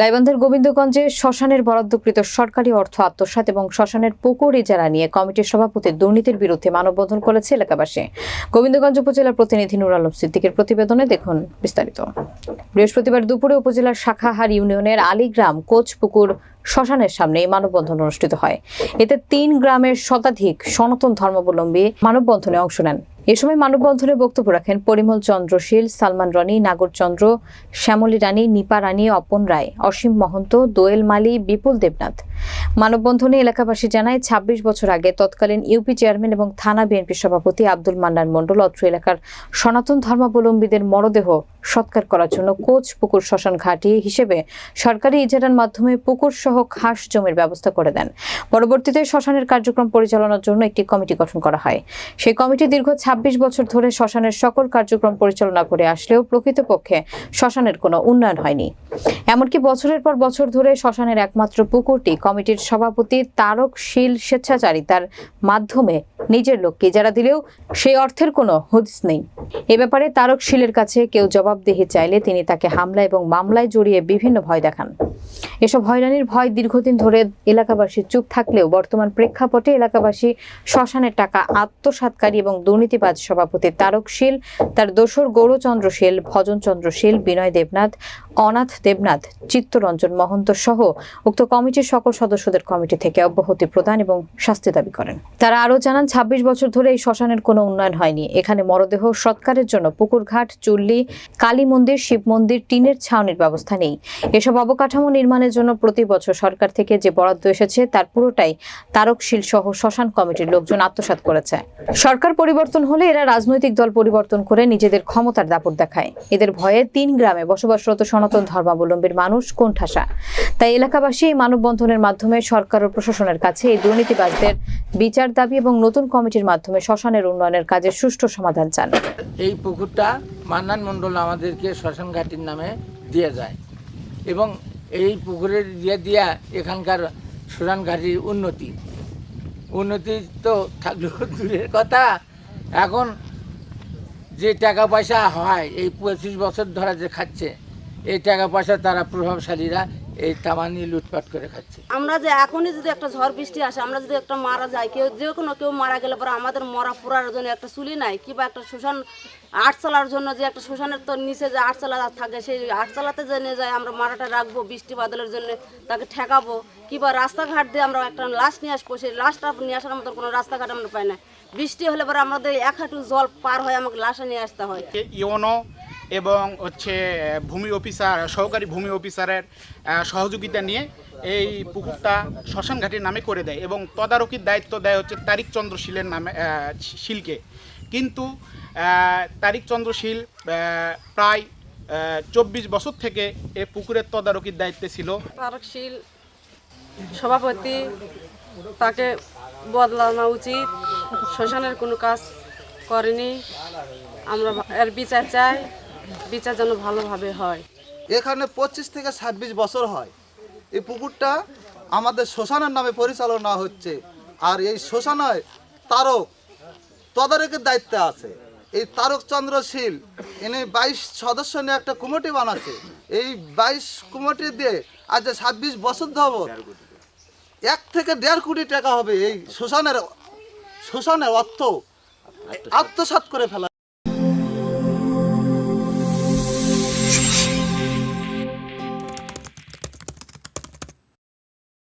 গাইবান্ধার গোবিন্দগঞ্জে শ্মশানের বরাদ্দকৃত সরকারি অর্থ আত্মসাৎ এবং শ্মশানের পুকুর ইজারা নিয়ে কমিটির সভাপতি দুর্নীতির বিরুদ্ধে মানববন্ধন করেছে এলাকাবাসী। গোবিন্দগঞ্জ উপজেলার প্রতিনিধি নুর আলম সিদ্দিকের প্রতিবেদনে দেখুন বিস্তারিত। বৃহস্পতিবার দুপুরে উপজেলার শাখাহার ইউনিয়নের আলীগ্রাম কোচপুকুর শ্মশানের সামনে এই মানববন্ধন অনুষ্ঠিত হয়। এতে তিন গ্রামের শতাধিক সনাতন ধর্মাবলম্বী মানববন্ধনে অংশ নেন। এ সময় মানববন্ধনে বক্তব্য রাখেন পরিমল চন্দ্রশীল সালমান রনি নাগরচন্দ্র শ্যামলী রানী, নিপা রানী, অপন রায়, অসীম মহন্ত, দোয়েল মালি, বিপুল দেবনাথ। মানববন্ধনে এলাকাবাসী জানায় ২৬ বছর আগে তৎকালীন ইউপি চেয়ারম্যান এবং থানা বিএনপি সভাপতি আব্দুল মান্নান মণ্ডল অত্র এলাকার সনাতন ধর্মাবলম্বীদের মরদেহ সৎকার করার জন্য কোচ পুকুর শ্মশান ঘাটি হিসেবে সরকারি ইজারার মাধ্যমে পুকুর সহ খাস জমির ব্যবস্থা করে দেন। পরবর্তীতে শ্মশানের কার্যক্রম পরিচালনার জন্য একটি কমিটি গঠন করা হয়। সেই কমিটি দীর্ঘ ২৬ বছর ধরে শ্মশানের সকল কার্যক্রম পরিচালনা করে আসলেও প্রকৃতপক্ষে শ্মশানের কোনো উন্নয়ন হয়নি। এমনকি বছরের পর বছর ধরে শ্মশানের একমাত্র পুকুরটি কমিটির সভাপতি তারক শীল স্বেচ্ছাচারিতার মাধ্যমে নিজের লোককে যারা দিলেও সেই অর্থের কোনো হদিস নেই। এ ব্যাপারে তারক শীলের কাছে কেউ জবাবদিহি চাইলে তিনি তাকে হামলা এবং মামলায় জড়িয়ে বিভিন্ন ভয় দেখান। এসব হয়রানির ভয় দীর্ঘদিন ধরে এলাকাবাসী চুপ থাকলেও বর্তমান প্রেক্ষাপটে এলাকাবাসী শ্মশানের টাকা আত্মসাৎকারী এবং দুর্নীতিবাজ সভাপতি তারক শীল। তার দোসর গৌরচন্দ্র শীল ভজন চন্দ্র শীল, বিনয় দেবনাথ, অনাথ দেবনাথ, চিত্তরঞ্জন মহন্ত সহ উক্ত কমিটির সকল সদস্যদের কমিটি থেকে অব্যাহতি প্রদান এবং শাস্তি দাবি করেন। তারা আরও জানান ২৬ বছর ধরে এই শ্মশানের কোনো উন্নয়ন হয়নি। এখানে মরদেহ, সৎকারের জন্য পুকুরঘাট, চুল্লি, কালী মন্দির, শিব মন্দির, টিনের ছাউনির ব্যবস্থা নেই। এসব অবকাঠামো নির্মাণের জন্য প্রতি বছর সরকার থেকে যে বরাদ্দ এসেছে, তার পুরোটাই তারকশীল সহ শ্মশান কমিটির লোকজন আত্মসাৎ করেছে। সরকার পরিবর্তন হলে এরা রাজনৈতিক দল পরিবর্তন করে নিজেদের ক্ষমতার দাপট দেখায়। এদের ভয়ে তিন গ্রামে বসবাসরত সনাতন ধর্মাবলম্বীর মানুষ কোণঠাসা। তাই এলাকাবাসী এই মানববন্ধনের মাধ্যমে সরকার ও প্রশাসনের কাছে এই দুর্নীতিবাজদের বিচার দাবি এবং নতুন কমিটির মাধ্যমে শ্মশানের উন্নয়নের কাজে সুষ্ঠু সমাধান চান। এই পুকুরটা মান্নান মণ্ডল আমাদেরকে শ্মশান ঘাটির নামে দিয়ে যায় এবং এই পুকুরের দিয়ে দিয়া এখানকার শ্মশান ঘাটির উন্নতি। উন্নতি তো থাকলেও দূরের কথা। এখন যে টাকা পয়সা হয়, এই পঁচিশ বছর ধরে যে খাচ্ছে, এই টাকা পয়সা তারা প্রভাবশালীরা এই তামানি লুটপাট করে খাচ্ছে। আমরা যে এখনই যদি একটা ঝড় বৃষ্টি আসে, আমরা যদি একটা মারা যাই, কেউ যে কোনো কেউ মারা গেলে পরে আমাদের মরা পোড়ার জন্য একটা চুলি নাই, কিংবা একটা শ্মশান, আটচালার জন্য যে একটা শ্মশানের তো নিচে যে আটচালা থাকে, সেই আটচালাতে নিয়ে যায় আমরা মারাটা রাখব, বৃষ্টি বাদলের জন্য তাকে ঠেকাবো, কিংবা রাস্তাঘাট দিয়ে আমরা একটা লাশ নিয়ে আসব, সেই লাশটা নিয়ে আসার মতো কোনো রাস্তাঘাট আমরা পাই না। বৃষ্টি হলে পরে আমাদের এক হাঁটু জল পার হয়ে আমাকে লাশা নিয়ে আসতে হয়। ইওনো এবং হচ্ছে ভূমি অফিসার সহকারী ভূমি অফিসারের সহযোগিতা নিয়ে এই পুকুরটা শ্মশান ঘাটির নামে করে দেয় এবং তদারকির দায়িত্ব দেয় হচ্ছে তারিক চন্দ্র শীলের নামে শীলকে। কিন্তু আহ, তারিক চন্দ্র শীল প্রায় চব্বিশ বছর থেকে এই পুকুরের তদারকির দায়িত্বে ছিল। তারকশীল সভাপতি তাকে বদলানো উচিত। শ্মশানের কোনো কাজ করেনি। আমরা এর বিচার চাই, বিচার যেন ভালোভাবে হয়। এখানে পঁচিশ থেকে ছাব্বিশ বছর হয়। এই পুকুরটা আমাদের শ্মশানের নামে পরিচালনা হচ্ছে। আর এই শ্মশানায় তারক তদারকের দায়িত্বে আছে। এই তারক চন্দ্র শীল, ইনি বাইশ সদস্য নিয়ে একটা কমিটি বানাচ্ছে। এই বাইশ কমিটি দিয়ে আজ ছাব্বিশ বছর ধর এক থেকে দেড় কোটি টাকা হবে এই শ্মশানের শ্মশানের অর্থ আত্মসাত করে ফেলা